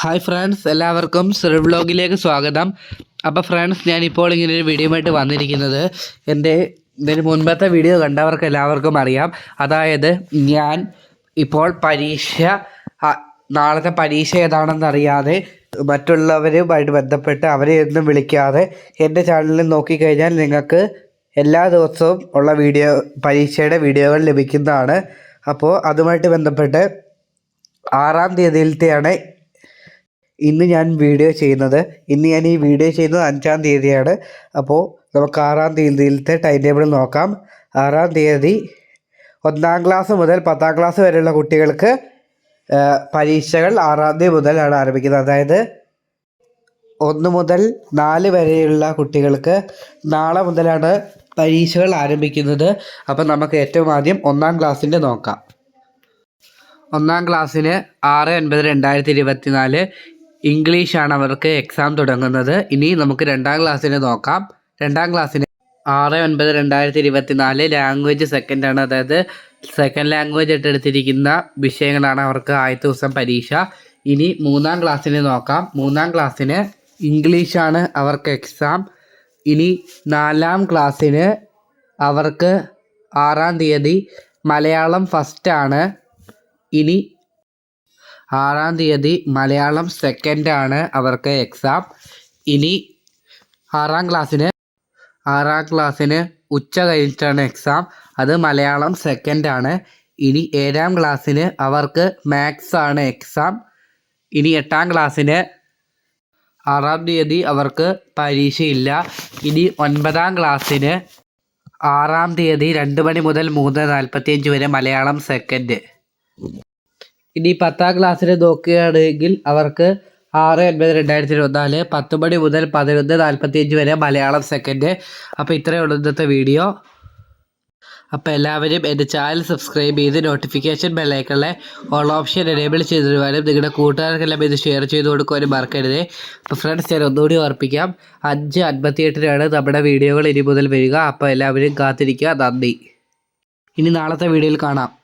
Hi friends എല്ലാവർക്കും വ്ളോഗിലേക്ക് സ്വാഗതം. അപ്പോൾ ഫ്രണ്ട്സ് ഞാനിപ്പോൾ ഇങ്ങനെ ഒരു വീഡിയോ ആയിട്ട് വന്നിരിക്കുന്നത്. എന്റെ ഇതിന് മുൻപത്തെ വീഡിയോ കണ്ടവർക്ക് എല്ലാവർക്കും അറിയാം. അതായത് ഞാൻ ഇപ്പോൾ പരീക്ഷ നാളത്തെ പരീക്ഷ ഏതാണെന്ന് അറിയാതെ മറ്റുള്ളവരുമായിട്ട് ബന്ധപ്പെട്ട് അവരെ ഒന്നും വിളിക്കാതെ എന്റെ ചാനലിൽ നോക്കിക്കഴിഞ്ഞാൽ നിങ്ങൾക്ക് എല്ലാ ദിവസവും ഉള്ള വീഡിയോ പരീക്ഷയുടെ വീഡിയോകൾ ലഭിക്കുന്നതാണ്. അപ്പോൾ അതുമായിട്ട് ബന്ധപ്പെട്ട് ആറാം തീയതിയിലത്തെയാണ് ഇന്ന് ഞാൻ വീഡിയോ ചെയ്യുന്നത് ഇന്ന് ഞാൻ ഈ വീഡിയോ ചെയ്യുന്നത് അഞ്ചാം തീയതിയാണ്. അപ്പോൾ നമുക്ക് ആറാം തീയതിയിലത്തെ ടൈം ടേബിൾ നോക്കാം. ആറാം തീയതി ഒന്നാം ക്ലാസ് മുതൽ പത്താം ക്ലാസ് വരെയുള്ള കുട്ടികൾക്ക് പരീക്ഷകൾ ആറാം തീയതി മുതലാണ് ആരംഭിക്കുന്നത്. അതായത് ഒന്ന് മുതൽ നാല് വരെയുള്ള കുട്ടികൾക്ക് നാളെ മുതലാണ് പരീക്ഷകൾ ആരംഭിക്കുന്നത്. അപ്പം നമുക്ക് ഏറ്റവും ആദ്യം ഒന്നാം ക്ലാസ്സിന്റെ നോക്കാം. ഒന്നാം ക്ലാസ്സിന് ആറ് ഒൻപത് രണ്ടായിരത്തി ഇരുപത്തി നാല് ഇംഗ്ലീഷാണ് അവർക്ക് എക്സാം തുടങ്ങുന്നത്. ഇനി നമുക്ക് രണ്ടാം ക്ലാസ്സിന് നോക്കാം. രണ്ടാം ക്ലാസ്സിന് ആറ് ഒൻപത് രണ്ടായിരത്തി ഇരുപത്തി നാല് ലാംഗ്വേജ് സെക്കൻഡാണ് അതായത് സെക്കൻഡ് ലാംഗ്വേജ് ആയിട്ട് എടുത്തിരിക്കുന്ന വിഷയങ്ങളാണ് അവർക്ക് ആദ്യത്തെ ദിവസം പരീക്ഷ. ഇനി മൂന്നാം ക്ലാസ്സിന് നോക്കാം. മൂന്നാം ക്ലാസ്സിന് ഇംഗ്ലീഷാണ് അവർക്ക് എക്സാം ഇനി നാലാം ക്ലാസ്സിന് അവർക്ക് ആറാം തീയതി മലയാളം ഫസ്റ്റാണ് ഇനി ആറാം തീയതി മലയാളം സെക്കൻഡാണ് അവർക്ക് എക്സാം ഇനി ആറാം ക്ലാസ്സിന് ആറാം ക്ലാസ്സിന് ഉച്ച കഴിഞ്ഞിട്ടാണ് എക്സാം അത് മലയാളം സെക്കൻഡാണ്. ഇനി ഏഴാം ക്ലാസ്സിന് അവർക്ക് മാത്സ് ആണ് എക്സാം ഇനി എട്ടാം ക്ലാസ്സിന് ആറാം തീയതി അവർക്ക് പരീക്ഷയില്ല. ഇനി ഒൻപതാം ക്ലാസ്സിന് ആറാം തീയതി രണ്ട് മണി മുതൽ മൂന്ന് നാൽപ്പത്തിയഞ്ച് വരെ മലയാളം സെക്കൻഡ്. ഇനി പത്താം ക്ലാസ്സിൽ നോക്കുകയാണെങ്കിൽ അവർക്ക് ആറ് ഒൻപത് രണ്ടായിരത്തി ഇരുപത്തിനാല് പത്ത് മണി മുതൽ പതിനൊന്ന് നാൽപ്പത്തിയഞ്ച് വരെ മലയാളം സെക്കൻഡ് അപ്പോൾ ഇത്രയേ ഉള്ളൂ ഇന്നത്തെ വീഡിയോ അപ്പോൾ എല്ലാവരും എന്റെ ചാനൽ സബ്സ്ക്രൈബ് ചെയ്ത് നോട്ടിഫിക്കേഷൻ ബെല്ലൈക്കണിലെ ഓൾ ഓപ്ഷൻ എനേബിൾ ചെയ്ത് ചെയ്തിരുവാനും നിങ്ങളുടെ കൂട്ടുകാർക്കെല്ലാം ഇത് ഷെയർ ചെയ്ത് കൊടുക്കുവാനും മറക്കരുത്. അപ്പോൾ ഫ്രണ്ട്സ് ഞാൻ ഒന്നുകൂടി ഓർപ്പിക്കാം. അഞ്ച് അൻപത്തിയെട്ടിനാണ് നമ്മുടെ വീഡിയോകൾ ഇനി മുതൽ വരിക. അപ്പോൾ എല്ലാവരും കാത്തിരിക്കുക. നന്ദി. ഇനി നാളത്തെ വീഡിയോയിൽ കാണാം.